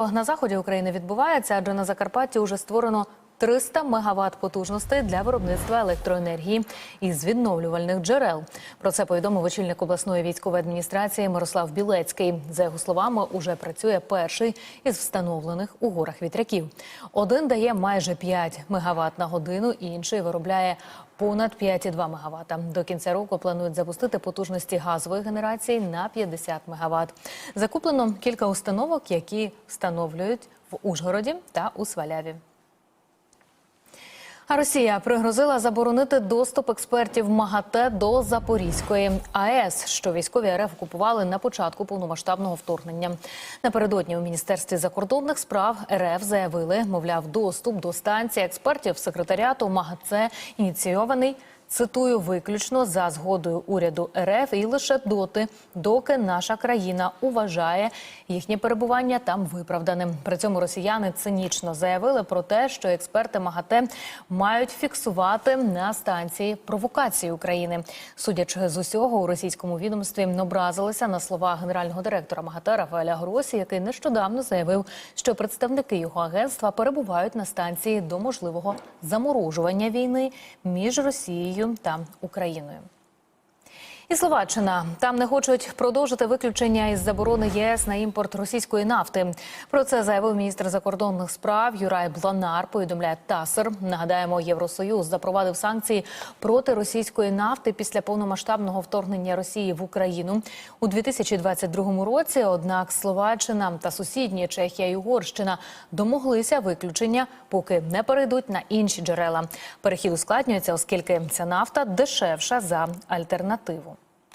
На заході України відбувається, адже на Закарпатті вже створено 300 мегаватт потужностей для виробництва електроенергії із відновлювальних джерел. Про це повідомив очільник обласної військової адміністрації Мирослав Білецький. За його словами, уже працює перший із встановлених у горах вітряків. Один дає майже 5 мегаватт на годину, інший виробляє понад 5,2 мегаватта. До кінця року планують запустити потужності газової генерації на 50 мегаватт. Закуплено кілька установок, які встановлюють в Ужгороді та у Сваляві. Росія пригрозила заборонити доступ експертів МАГАТЕ до Запорізької АЕС, що військові РФ окупували на початку повномасштабного вторгнення. Напередодні у міністерстві закордонних справ РФ заявили, мовляв, доступ до станції експертів секретаріату МАГАТЕ ініційований. Цитую виключно за згодою уряду РФ і лише доти, доки наша країна уважає їхнє перебування там виправданим. При цьому росіяни цинічно заявили про те, що експерти МАГАТЕ мають фіксувати на станції провокації України. Судячи з усього, у російському відомстві образилися на слова генерального директора МАГАТЕ Рафаеля Гросі, який нещодавно заявив, що представники його агентства перебувають на станції до можливого заморожування війни між Росією та Україною. І Словаччина там не хочуть продовжити виключення із заборони ЄС на імпорт російської нафти. Про це заявив міністр закордонних справ Юрай Бланар. Повідомляє ТАСР. Нагадаємо, Євросоюз запровадив санкції проти російської нафти після повномасштабного вторгнення Росії в Україну у 2022 році. Однак Словаччина та сусідні Чехія і Угорщина домоглися виключення, поки не перейдуть на інші джерела. Перехід ускладнюється, оскільки ця нафта дешевша за альтернативу.